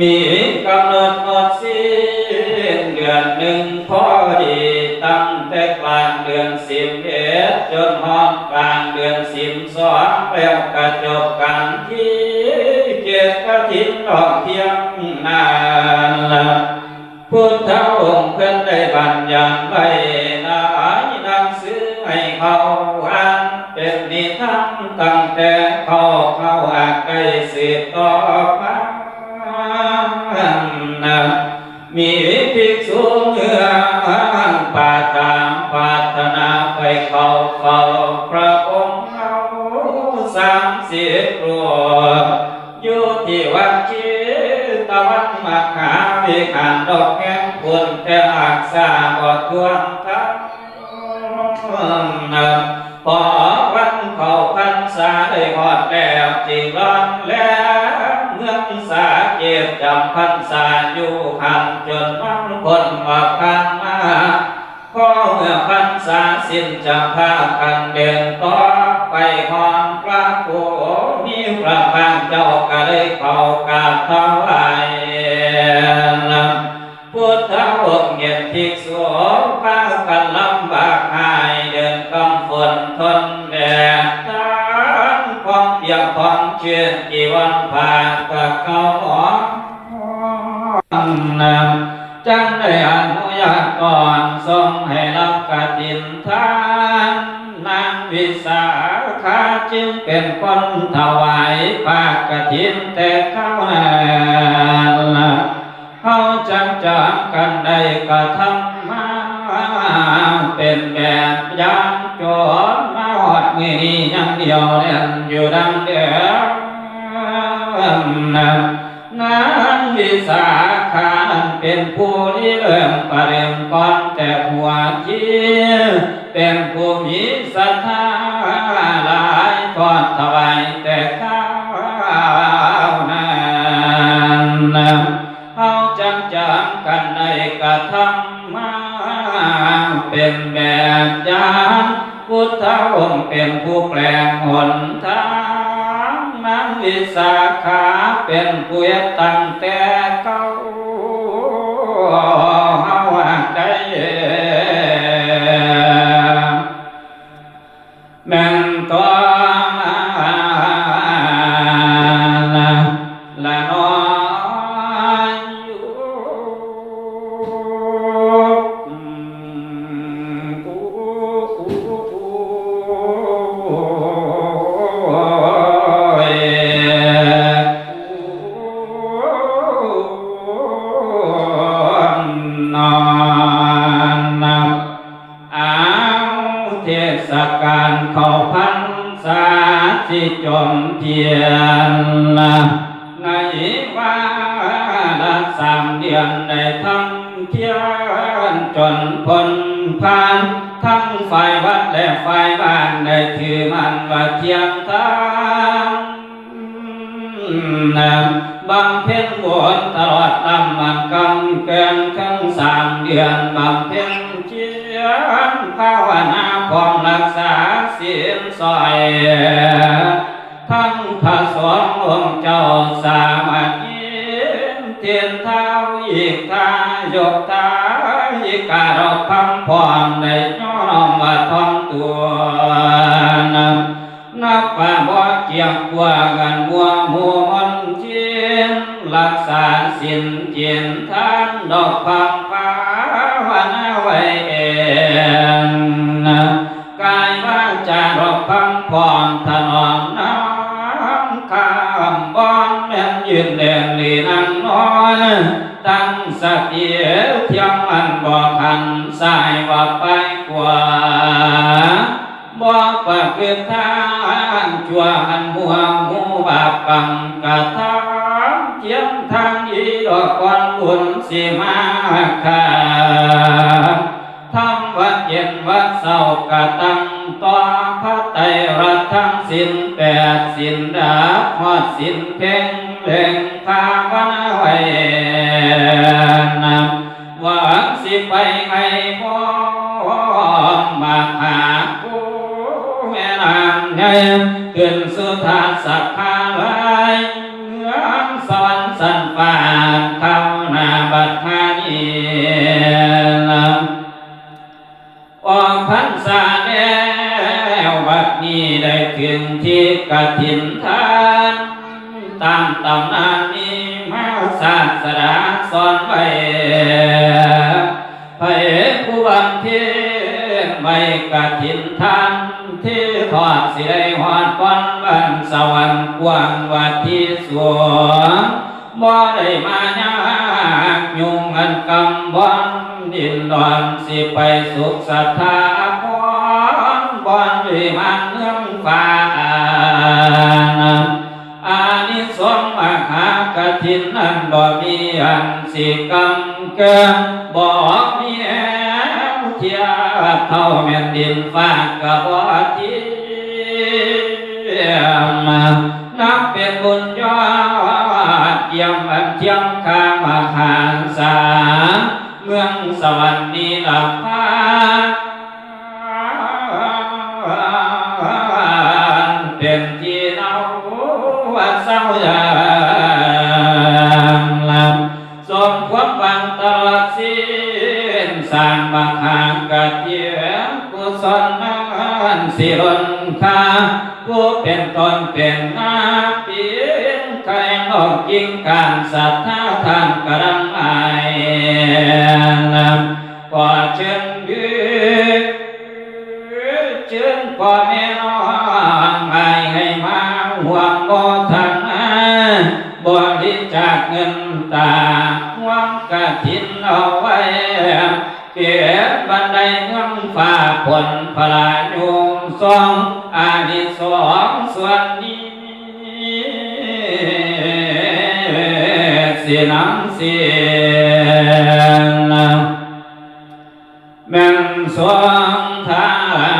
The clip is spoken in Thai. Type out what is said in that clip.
มีกำหนดหมดสิ้นเดือนหนึ่งพอดีตั้งแต่กลางเดือนสิบเอ็ดจนหอดกลางเดือนสิบสองแล้วก็จบกันที่เจ็ดกฐินดอกเพียงนานละพุทธองค์เพิ่อนได้บัญญัติไว้หลายนังสือให้เขาอ่านเป็นนิทานตั้งแต่เขาเข้าอาจได้สืบต่อมา สามสิบรัวอยู่ที่วัดจิตวันมหาวิหารดอกแก้มคุณแต่อักษาบอดทวนทั้งนะพอวันเข้าพรรษาได้หอดแล้วจีร้อนแล้วเมืองสาเกตจำพรรษาอยู่ห่างจนมันคนมาพันมาพอเมื่อพรรษาสิ้นจะพากันเดินต่อไปหอน พระโคมีพระพางเจ้าก็เลยเข้ากราบถวายพุทธองค์เห็นภิกษุพากันลำบากหายเดินกำฝนทนแดดทานความเปียกความเชื่อกี่วันผ่านก็เข้าหอนำจังได้อนุญาตก่อนทรงให้รับกฐินทานนางวิสา จึงเป็นคนถวายภาคกฐินแต่เข้านั้นล่ะเขาจังจักกันได้กระทำมาเป็นแบบอย่างจนมาหอดมือนี้ยังเดียวเล่นอยู่ดังเดิมนะนางวิสาขานั้นเป็นผู้ที่เริ่มประเริ่มก่อนแต่หัวจีเป็นผู้มีศรัทธาหลาย ทอดถวายแต่ข้าวนั้นเขาจังจังกันในกระทำมาเป็นแบบอย่างพุทธองค์เป็นผู้แปลงหนทางนางวิสาขาเป็นผู้เฮ็ดตั้งแต่เก่า ที่จนเทียนในว่าละสามเดือนในทั้งเทียนจนพ้นผ่านทั้งฝ่ายวัดและฝ่ายบ้านได้ถือมันว่าเทียงทางนำบำเพ็ญบุญตลอดลำมันกำเกินทั้งสามเดือนบำเพ็ญเจียนภาวนาพร้อมรักษา ศีลสอยทั้งพระสงฆ์องค์เจ้าสามัคคีเทียนเท้าอีกทายกทาอีกการบพังพร้อมในย้อมว่าทองตัวนำนับว่าบ่เกี่ยงกว่ากันมัวมัวมันเจียนรักษาสินเจียนทานดอกพัง ตั้งสติเที่ยงมันบ่คันสายว่าไปกว่าบอกว่าคือทางชั่วหันมัวหูบาปกรรมกะทำเทียมทางอีดอกก่อนบุญสิมาค่ะทำวัดเย็นวัดเศร้ากะตั้งต่อพระไตรรัตทั้งสินแปดสินดาบหอดสินเพ่งเล่ง นำว่าสิไปไงพ่อมาหาผู้แม่นางใงญ่ขึ้นสุธาสักพาลายเมืองสวรรค์สันป่าเข้านาบัดานีออกพันษาแล้วบัดนี้ได้ถึงที่กฐินทานตามตำนานนี้มาศาสดา กวางวัดที่สวงบ่ได้มายากยุงอันกำบอนดินดอนสิไปสุขสัทธาพรบอนด้วยมันเมืองฟ้าอานิสงมหากฐินนั้นบ่มีอันสิกำเกินบอกมีแอวเทียบเท่าแม่นดินฟ้ากะบ่เทียม นับเป็นบุญยอดเยี่ยมอันเทียมข้ามหาศาลเมืองสวรรค์นี้ลำพาเป็นที่เราว่าเศร้าอย่างลำสมความหวังตลอดสิ้นสร้างบางหางกะเจียงกุศลนั้นสิรนค่า ผู้เป็นตนเป็นนาเปียงใครนอกยิ่งการศรัทธาทานกระดังไอลำก่อเชิญยืเชิญพ่อแม่นอไอ้ให้มาห่วงบ่ทันบริจาคเงินตาห่วงกะถินเอาไว้ เก็บบันไดเงื่อนฟ้าผลพลายุงสองอานิสองส่วนนี้สีน้ำเสียงแม่งสวงทาง